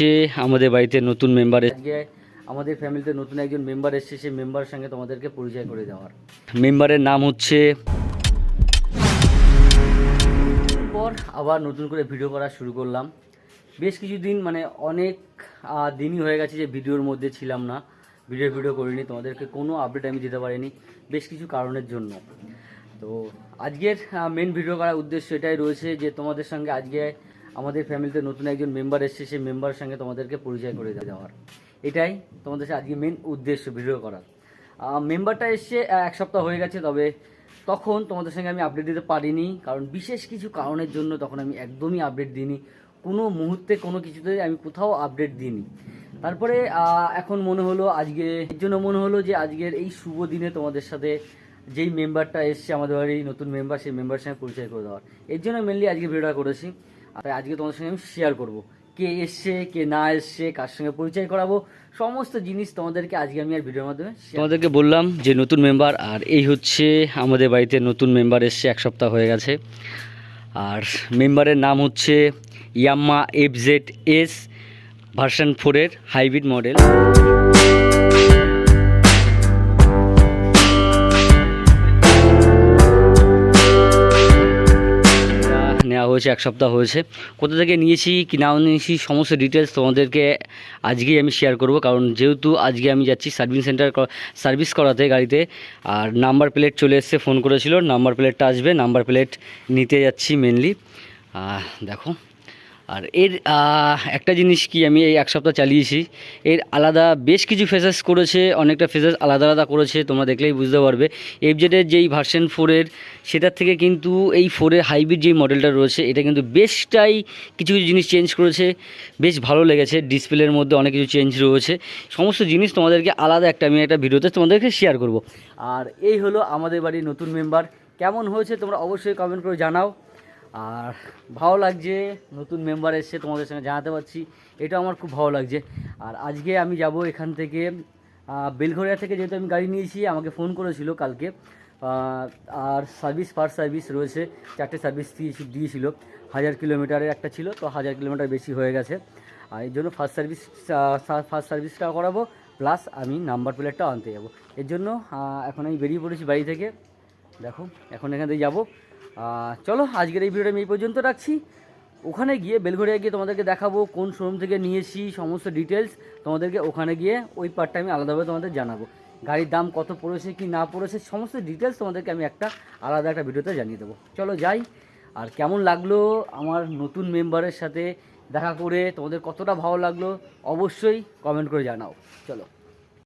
হচ্ছে আমাদের বাড়িতে নতুন মেম্বার আজকে আমাদের ফ্যামিলিতে নতুন একজন মেম্বার এসেছে সেই মেম্বারের সঙ্গে তোমাদেরকে পরিচয় করে দেওয়ার। মেম্বারের নাম হচ্ছে পর আবার নতুন করে ভিডিও করা শুরু করলাম। বেশ কিছুদিন মানে অনেক দিনই হয়ে গেছে যে ভিডিওর মধ্যে ছিলাম না। ভিডিও ভিডিও করিনি তোমাদেরকে কোনো আপডেট আমি দিতে পারিনি বেশ কিছু কারণের জন্য। তো আজকের মেন ভিডিও করার উদ্দেশ্য এটাই রয়েছে যে তোমাদের সঙ্গে আজকে আমাদের ফ্যামিলিতে নতুন একজন মেম্বার এসেছে, সেই মেম্বারের সঙ্গে তোমাদেরকে পরিচয় করে দেওয়ার। এটাই তোমাদের আজকে মেন উদ্দেশ্য ভিডিও করার। মেম্বারটা এসছে এক সপ্তাহ হয়ে গেছে, তবে তখন তোমাদের সঙ্গে আমি আপডেট দিতে পারিনি, কারণ বিশেষ কিছু কারণের জন্য তখন আমি একদমই আপডেট দিইনি। কোনো মুহূর্তে কোনো কিছুতে আমি কোথাও আপডেট দিইনি। তারপরে এখন মনে হলো আজকে, এর জন্য মনে হলো যে আজকের এই শুভ দিনে তোমাদের সাথে যেই মেম্বারটা এসছে, আমাদের বাড়ির নতুন মেম্বার সেই মেম্বারের সঙ্গে পরিচয় করে দেওয়ার। এর জন্য মেনলি আজকে ভিডিওটা করেছি। আর আজকে তোমাদের সঙ্গে আমি শেয়ার করব। কে এসছে, কে না এসছে, কার সঙ্গে পরিচয় করাবো, সমস্ত জিনিস তোমাদেরকে আজকে আমি আর ভিডিওর মাধ্যমে তোমাদেরকে বললাম যে নতুন মেম্বার আর এই হচ্ছে আমাদের বাড়িতে নতুন মেম্বার এসছে, এক সপ্তাহ হয়ে গেছে। আর মেম্বারের নাম হচ্ছে Yamaha F Z S version ফোরের হাইব্রিড মডেল। নেওয়া হয়েছে, এক সপ্তাহ হয়েছে। কোথা থেকে নিয়েছি, কি না নিয়েছি, সমস্ত ডিটেলস তোমাদেরকে আজকেই আমি শেয়ার করব। কারণ যেহেতু আজকে আমি যাচ্ছি সার্ভিস সেন্টার সার্ভিস করাতে গাড়িতে, আর নাম্বার প্লেট চলে এসছে ফোন করেছিল নাম্বার প্লেটটা আসবে নাম্বার প্লেট নিতে যাচ্ছি মেনলি দেখো। আর এর একটা জিনিস কি আমি এই এক সপ্তাহ চালিয়েছি, এর আলাদা বেশ কিছু ফেসেস করেছে, অনেকটা ফেসেস আলাদা আলাদা করেছে, তোমরা দেখলেই বুঝতে পারবে। এফজেডের যেই ভার্সন ফোরের সেটার থেকে কিন্তু এই ফোরের হাইব্রিড যেই মডেলটা রয়েছে, এটা কিন্তু বেশটাই কিছু কিছু জিনিস চেঞ্জ করেছে, বেশ ভালো লেগেছে ডিসপ্লের মধ্যে অনেক কিছু চেঞ্জ রয়েছে। সমস্ত জিনিস তোমাদেরকে আলাদা একটা, আমি একটা ভিডিওতে তোমাদেরকে শেয়ার করব। আর এই হলো আমাদের বাড়ির নতুন মেম্বার কেমন হয়েছে তোমরা অবশ্যই কমেন্ট করে জানাও। আর ভালো লাগছে, নতুন মেম্বার এসছে তোমাদের সঙ্গে জানাতে পারছি। এটা আমার খুব ভালো লাগছে। আর আজকে আমি যাব এখান থেকে বেলঘরিয়া থেকে যেহেতু আমি গাড়ি নিয়েছি, আমাকে ফোন করেছিল কালকে। আর সার্ভিস ফার্স্ট সার্ভিস রয়েছে, চারটে সার্ভিস দিয়েছি দিয়েছিল। হাজার কিলোমিটারের একটা ছিল, তো হাজার কিলোমিটার বেশি হয়ে গেছে। আর এই জন্য ফার্স্ট সার্ভিস ফার্স্ট সার্ভিসটা করাবো প্লাস আমি নাম্বার প্লেটটাও আনতে যাব। এর জন্য এখন আমি বেরিয়ে পড়েছি বাড়ি থেকে। দেখো, এখন এখান থেকে যাব। চলো, আজকের এই ভিডিওটা আমি এই পর্যন্ত রাখছি। ওখানে গিয়ে বেলঘরিয়া গিয়ে তোমাদেরকে দেখাবো কোন শোরুম থেকে নিয়েছি সমস্ত ডিটেলস তোমাদেরকে ওখানে গিয়ে ওই পার্টটা আমি আলাদাভাবে তোমাদের জানাব। গাড়ির দাম কত পড়েছে, কি না পড়েছে, সমস্ত ডিটেলস তোমাদেরকে আমি একটা আলাদা একটা ভিডিওতে জানিয়ে দেবো। চলো যাই, আর কেমন লাগল আমার নতুন মেম্বারের সাথে দেখা করে, তোমাদের কতটা ভালো লাগল, অবশ্যই কমেন্ট করে জানাও। চলো।